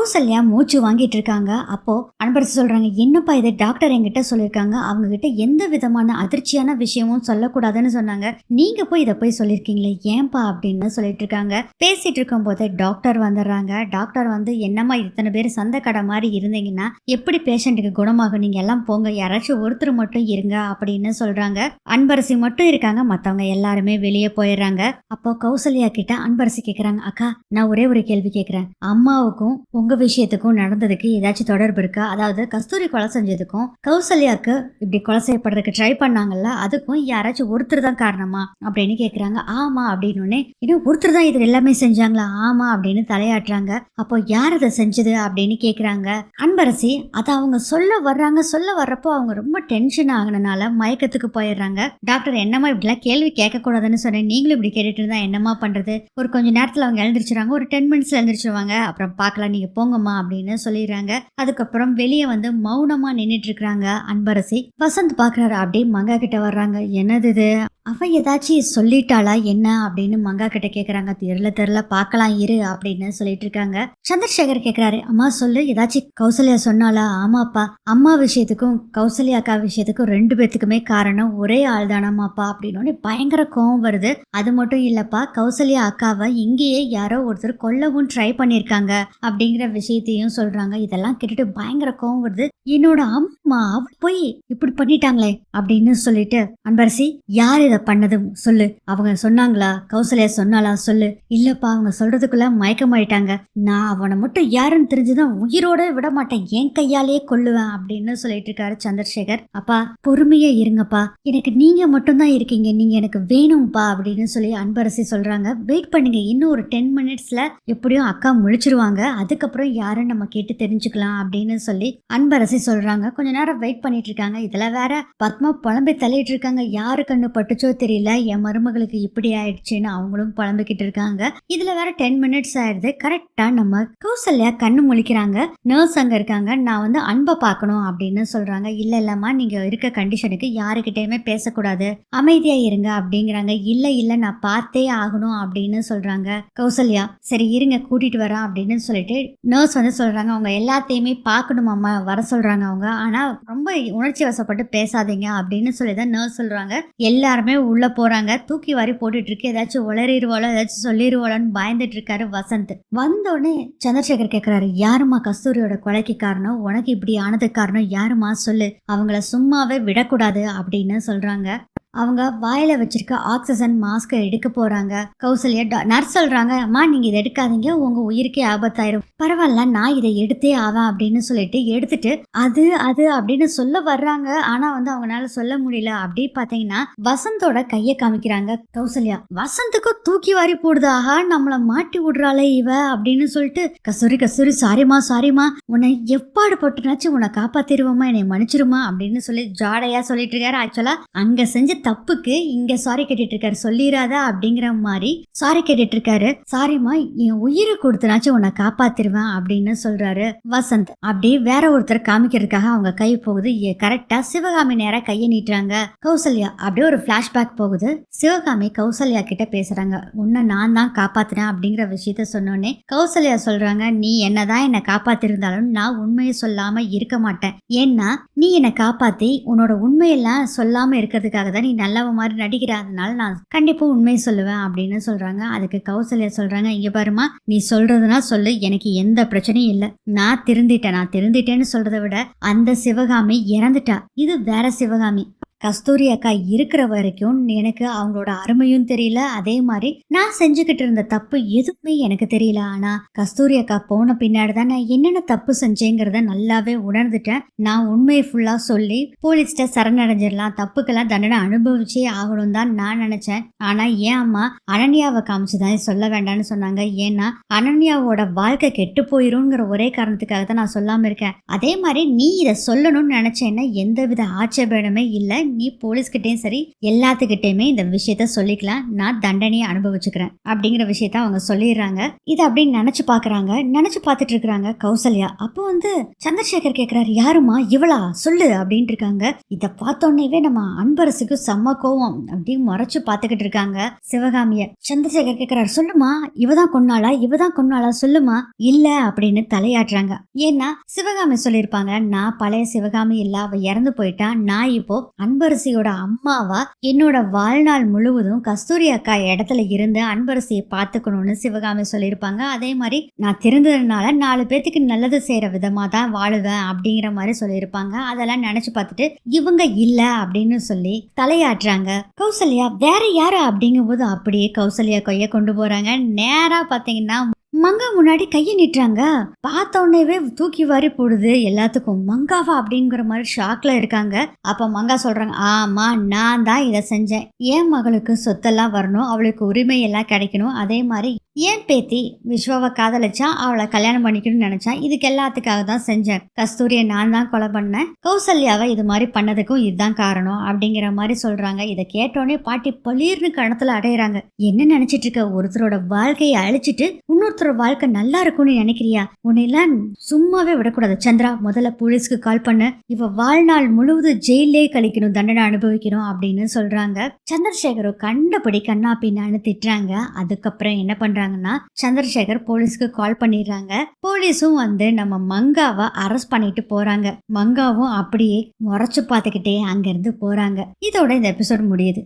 கௌசல்யா மூச்சு வாங்கிட்டு இருக்காங்க. அப்போ அன்பரசு சொல்றாங்க என்னப்பா இதை? டாக்டர் என்கிட்ட சொல்லியிருக்காங்க அவங்க கிட்ட எந்த விதமான அதிர்ச்சியான விஷயமும் சொல்லக்கூடாதுன்னு சொன்னாங்க. நீங்க போய் இதை போய் சொல்லியிருக்கீங்களே ஏன்பா அப்படின்னு சொல்லிட்டு இருக்காங்க. பேசிட்டு இருக்கும் போதே டாக்டர் வந்துடுறாங்க. டாக்டர் வந்து என்னம்மா இத்தனை பேர் சந்தை கடை மாதிரி இருந்தீங்கன்னா எப்படி பேஷண்ட்டுக்கு குணமாகும்? நீங்க எல்லாம் போங்க. யாராச்சும் ஒருத்தர் மட்டும் இருங்க அப்படின்னு சொல்றாங்க. அன்பரசி மட்டும் இருக்காங்க. மத்தவங்க எல்லாருமே வெளியே போயிடுறாங்க. அப்போ கௌசல்யா கிட்ட அன்பரசி கேக்குறாங்க அக்கா நான் ஒரே ஒரு கேள்வி கேக்குறேன். அம்மாவுக்கும் உங்க விஷயத்துக்கும் நடந்ததுக்கு ஏதாச்சும் தொடர்பு இருக்கா? அதாவது கஸ்தூரி கொலை செஞ்சதுக்கும் கௌசல்யாக்கு இப்படி கொலை செய்யப்படுறதுக்கு ட்ரை பண்ணாங்கல்ல அதுக்கும் யாராச்சும் ஒருத்தர் தான் காரணமா? அப்படின்னு கேக்குறாங்க. ஆமா அப்படின்னு இன்னும் ஒருத்தர் தான் இது எல்லாமே செஞ்சாங்களா? ஆமா அப்படின்னு தலையாட்டுறாங்க. அப்போ யார் அதை செஞ்சது? அப்படின்னு கேக்குறாங்க. அன்பரசி அதை அவங்க சொல்ல வர்றாங்க. சொல்ல வர்றப்போ அவங்க ரொம்ப டென்ஷன் ஆகினனால மயக்கத்துக்கு போயிடுறாங்க. டாக்டர் என்னம்மா இப்படிலாம் கேள்வி கேட்கக்கூடாதுன்னு சொன்னேன். நீங்களும் இப்படி கேட்டுட்டு இருந்தா என்னம்மா பண்றது? ஒரு கொஞ்ச நேரத்தில் அவங்க எழுந்திரிச்சிருவாங்க. ஒரு டென் மினிட்ஸ்ல எழுந்திரிச்சிருவாங்க. அப்புறம் பார்க்கலாம். நீங்க போங்கம்மா அப்படின்னு சொல்லிடுறாங்க. அதுக்கப்புறம் வெளியே வந்து மௌனமா நின்றுட்டு இருக்கிறாங்க அன்பரசி. வசந்த் பாக்குறாரு. அப்படியே மங்கா கிட்ட வர்றாங்க. என்னது இது? அவ ஏதாச்சும் சொல்லிட்டாளா என்ன அப்படின்னு மங்கா கிட்ட கேட்குறாங்க தெருல தெரியல பார்க்கலாம் இரு அப்படின்னு சொல்லிட்டு இருக்காங்க. சந்திரசேகர் கேட்குறாரு அம்மா சொல்லு ஏதாச்சும் கௌசல்யா சொன்னாளா? ஆமாப்பா அம்மா விஷயத்துக்கும் கௌசல்யா அக்கா விஷயத்துக்கும் ரெண்டு பேத்துக்குமே காரணம் ஒரே ஆள் தானாமாப்பா அப்படின்னு பயங்கர கோவம் வருது. அது மட்டும் இல்லப்பா கௌசல்யா அக்காவை இங்கேயே யாரோ ஒருத்தர் கொல்லவும் ட்ரை பண்ணிருக்காங்க அப்படிங்கிற விஷயத்தையும் சொல்றாங்க. இதெல்லாம் கேட்டுட்டு பயங்கர கோவம் வருது. என்னோட அம்மா அவ போய் இப்படி பண்ணிட்டாங்களே அப்படின்னு சொல்லிட்டு அன்பரசி யார் இதை பண்ணதும் சொல்லு. அவங்க சொன்னாங்களா? கௌசல்யா சொன்னாலா சொல்லு. இல்லப்பா அவங்க சொல்றதுக்குள்ள மயக்கமாயிட்டாங்க நான் அவனை மட்டும் யாருன்னு தெரிஞ்சுதான் உயிரோட விட மாட்டேன் என் கையாலேயே கொல்லுவேன் அப்படின்னு சொல்லிட்டு இருக்காரு சந்திரசேகர். அப்பா பொறுமையா இருங்கப்பா. எனக்கு நீங்க மட்டும்தான் இருக்கீங்க. நீங்க எனக்கு வேணும்ப்பா அப்படின்னு சொல்லி அன்பரசி சொல்றாங்க. வெயிட் பண்ணுங்க. இன்னும் ஒரு டென் மினிட்ஸ்ல எப்படியும் அக்கா முழிச்சிருவாங்க. அதுக்கப்புறம் யாருன்னு நம்ம கேட்டு தெரிஞ்சுக்கலாம் அப்படின்னு சொல்லி அன்பரசி சொல்றாங்க. கொஞ்ச நேரம் வெயிட் பண்ணிட்டு இருக்காங்க. இதுல வேற பத்மா புலம்பி தள்ளிட்டு இருக்காங்க. யாரு கண்ணு பட்டுச்சோ தெரியல என் மருமகளுக்கு இப்படி ஆயிடுச்சுன்னு அவங்களும் புலம்பிக்கிட்டு இருக்காங்க. இதுல வேற டென் மினிட்ஸ் ஆயிடுது கரெக்டா நம்ம கௌசல்யா கண்ணு முழிக்கிறாங்க. நர்ஸ் அங்க இருக்காங்க. நான் வந்து அன்பை பார்க்கணும் அப்படின்னு சொல்றாங்க. இல்ல இல்லம்மா நீங்க இருக்க கண்டிஷனுக்கு யாருக்கிட்டயுமே பேசக்கூடாது. அமைதியா இருங்க அப்படிங்கிறாங்க. இல்ல இல்ல நான் பார்த்தே ஆகணும் அப்படின்னு சொல்றாங்க கௌசல்யா. சரி இருங்க கூட்டிட்டு வரேன் அப்படின்னு சொல்லிட்டு நர்ஸ் வந்து சொல்றாங்க. அவங்க எல்லாத்தையுமே பார்க்கணுமாம்மா வர சொல்றாங்க அவங்க. ஆனா ரொம்ப உணர்ச்சி வசப்பட்டு பேசாதீங்க அப்படின்னு சொல்லி தான் நர்ஸ் சொல்றாங்க. எல்லாருமே உள்ள போறாங்க. தூக்கி வாரி போட்டுட்டு இருக்கு ஏதாச்சும் உளறிடுவாளோ ஏதாச்சும் சொல்லிடுவாளோன்னு பயந்துட்டு இருக்காரு வசந்த். வந்தோடனே சந்திரசேகர் கேட்குறாரு யாருமா கஸ்தூரியோட கொலைக்கு காரணம்? உனக்கு இப்படி ஆனதுக்கு காரணம்? யாருமா சொல்லு. அவங்கள சும்மாவே விடக்கூடாது அப்படின்னு சொல்றாங்க. அவங்க வாயில வச்சிருக்க ஆக்சிஜன் மாஸ்கை எடுக்க போறாங்க. கௌசல்யா நர்ஸ் சொல்றாங்க அம்மா நீங்க இதை எடுக்காதீங்க உங்க உயிருக்கே ஆபத்தாயிரும். பரவாயில்ல நான் இதை எடுத்தே ஆவேன் அப்படின்னு சொல்லிட்டு எடுத்துட்டு அது அது அப்படின்னு சொல்ல வர்றாங்க. ஆனா வந்து அவங்களால சொல்ல முடியல. அப்படி பாத்தீங்கன்னா வசந்தோட கையை காமிக்கிறாங்க கௌசல்யா. வசந்துக்கும் தூக்கி வாரி போடுது. ஆஹா நம்மள மாட்டி விடுறாளே இவ அப்படின்னு சொல்லிட்டு கசூரி கசூரி சாரிமா சாரிமா உன்னை எப்பாடு போட்டுனாச்சும் உன்னை காப்பாத்திருவோமா என்னை மன்னிச்சிருமா அப்படின்னு சொல்லி ஜாடையா சொல்லிட்டு இருக்காரு. ஆக்சுவலா அங்க செஞ்ச தப்புக்கு இங்க சாரி கேட்டுட்டு இருக்காரு சொல்லிடாதா அப்படிங்கிற மாதிரி சாரி கேட்டுட்டு இருக்காரு சாரிம்மா என் உயிரை கொடுத்தனாச்சும் உன்னை காப்பாத்திருவேன் அப்படின்னு சொல்றாரு வசந்த். அப்படியே வேற ஒருத்தர் காமிக்கிறதுக்காக அவங்க கை போகுது. கரெக்டா சிவகாமி நேரா கையை நீட்டுறாங்க. கௌசல்யா அப்படியே ஒரு பிளாஷ்பேக் போகுது. சிவகாமி கௌசல்யா கிட்ட பேசுறாங்க. உன்னை நான் தான் காப்பாத்தினேன் அப்படிங்கிற விஷயத்த சொன்னோடனே கௌசல்யா சொல்றாங்க நீ என்னதான் என்னை காப்பாத்திருந்தாலும் நான் உண்மையை சொல்லாம இருக்க மாட்டேன். ஏன்னா நீ என்னை காப்பாத்தி உன்னோட உண்மையெல்லாம் சொல்லாம இருக்கிறதுக்காக தான் நீ நல்லவ மாதிரி நடிக்கிறாதனால நான் கண்டிப்பா உண்மையை சொல்லுவேன் அப்படின்னு சொல்றாங்க. அதுக்கு கௌசல்யா சொல்றாங்க இங்க பாருமா நீ சொல்றதுனா சொல்லு எனக்கு எந்த பிரச்சனையும் இல்லை. நான் திருந்திட்டேன் நான் திருந்திட்டேன்னு சொல்றதை விட அந்த சிவகாமி இறந்துட்டா. இது வேற சிவகாமி. கஸ்தூரி அக்கா இருக்கிற வரைக்கும் எனக்கு அவங்களோட அருமையும் தெரியல. அதே மாதிரி நான் செஞ்சுக்கிட்டு இருந்த தப்பு எதுவுமே எனக்கு தெரியல. ஆனா கஸ்தூரி அக்கா போன பின்னாடி தான் நான் என்னென்ன தப்பு செஞ்சேங்கிறத நல்லாவே உணர்ந்துட்டேன். நான் உண்மையை ஃபுல்லா சொல்லி போலீஸ்கிட்ட சரணடைஞ்சிடலாம் தப்புக்கெல்லாம் தண்டனை அனுபவிச்சே ஆகணும் தான் நான் நினைச்சேன். ஆனா ஏன் அம்மா அனன்யாவை காமிச்சுதான் சொல்ல வேண்டாம்னு சொன்னாங்க. ஏன்னா அனன்யாவோட வாழ்க்கை கெட்டு போயிருங்கிற ஒரே காரணத்துக்காக தான் நான் சொல்லாம இருக்கேன். அதே மாதிரி நீ இதை சொல்லணும்னு நினைச்சேன்னா எந்தவித ஆட்சேபேடமே இல்லை. நீ போலீஸ்கிட்டயும் சரி எல்லாத்துக்கிட்டேயுமே இந்த விஷயத்த சொல்லிக்கலாம். நான் தண்டனையை அனுபவிச்சுக்கிறேன் அப்படிங்கிற விஷயத்த அவங்க சொல்லிடுறாங்க. இதை அப்படின்னு நினைச்சு பாக்குறாங்க நினைச்சு பார்த்துட்டு இருக்கிறாங்க கௌசல்யா. அப்போ வந்து சந்திரசேகர் கேக்குறாரு யாருமா இவளா? சொல்லு அப்படின்ட்டு இருக்காங்க. இதை பார்த்தோன்னேவே நம்ம அன்பரசுக்கு செம்ம கோவம். அப்படின்னு மறைச்சு பார்த்துக்கிட்டு இருக்காங்க சிவகாமிய. சந்திரசேகர் கேக்குறாரு சொல்லுமா இவதான் கொன்னாளா? இவதான் கொன்னாளா? சொல்லுமா இல்ல அப்படின்னு தலையாட்டுறாங்க. ஏன்னா சிவகாமி சொல்லியிருப்பாங்க நான் பழைய சிவகாமி இல்ல. அவ இறந்து போயிட்டா. நான் இப்போ அன்பரசியோட அம்மாவா? என்னோட வாழ்நாள் முழுவதும் கஸ்தூரி அக்கா இடத்துல இருந்து அன்பரசியை பார்த்துக்கணும்னு சிவகாமி சொல்லியிருப்பாங்க. அதே மாதிரி நான் திறந்ததுனால நாலு பேத்துக்கு நல்லது செய்யற விதமா தான் வாழுவேன் அப்படிங்கிற மாதிரி சொல்லியிருப்பாங்க. அதெல்லாம் நினைச்சு பார்த்துட்டு இவங்க இல்ல அப்படின்னு சொல்லி தலையாட்டுறாங்க. கௌசல்யா வேற யாரு அப்படிங்கும்போது அப்படியே கௌசல்யா கொய்ய கொண்டு போறாங்க. நேரா பாத்தீங்கன்னா மங்கா முன்னாடி கையை நிட்டுறாங்க. பார்த்த உடனேவே தூக்கி வாரி போடுது. எல்லாத்துக்கும் மங்காவா அப்படிங்கிற மாதிரி ஷாக்ல இருக்காங்க. அப்ப மங்கா சொல்றாங்க ஆமா நான் தான் இதை செஞ்சேன். என் மகளுக்கு சொத்தெல்லாம் வரணும். அவளுக்கு உரிமை எல்லாம் கிடைக்கணும். அதே மாதிரி ஏன் பேத்தி விஸ்வாவை காதலிச்சா அவளை கல்யாணம் பண்ணிக்கணும்னு நினைச்சா இதுக்கு எல்லாத்துக்காக தான் செஞ்சேன். கஸ்தூரியை நான் தான் கொலை பண்ணேன். கௌசல்யாவை இது மாதிரி பண்ணதுக்கும் இதுதான் காரணம். அப்படிங்கிற மாதிரி சொல்றாங்க. இதை கேட்டோடனே பாட்டி பளீர்னு கணத்துல அடையிறாங்க. என்ன நினைச்சிட்டு இருக்க? ஒருத்தரோட வாழ்க்கையை அழிச்சிட்டு இன்னொருத்தரோட வாழ்க்கை நல்லா இருக்கும்னு நினைக்கிறியா? உன்னையெல்லாம் சும்மாவே விடக்கூடாது. சந்திரா முதல்ல போலீஸ்க்கு கால் பண்ண. இவ வாழ்நாள் முழுவதும் ஜெயிலே கழிக்கணும் தண்டனை அனுபவிக்கணும் அப்படின்னு சொல்றாங்க. சந்திரசேகரும் கண்டபடி கண்ணா பின்னான்னு திட்டுறாங்க. அதுக்கப்புறம் என்ன பண்றாங்கன்னா சந்திரசேகர் போலீஸ்க்கு கால் பண்ணிடுறாங்க. போலீஸும் வந்து நம்ம மங்காவை அரெஸ்ட் பண்ணிட்டு போறாங்க. மங்காவும் அப்படியே முறைச்சு பார்த்துக்கிட்டே அங்கிருந்து போறாங்க. இதோட இந்த எபிசோட் முடியுது.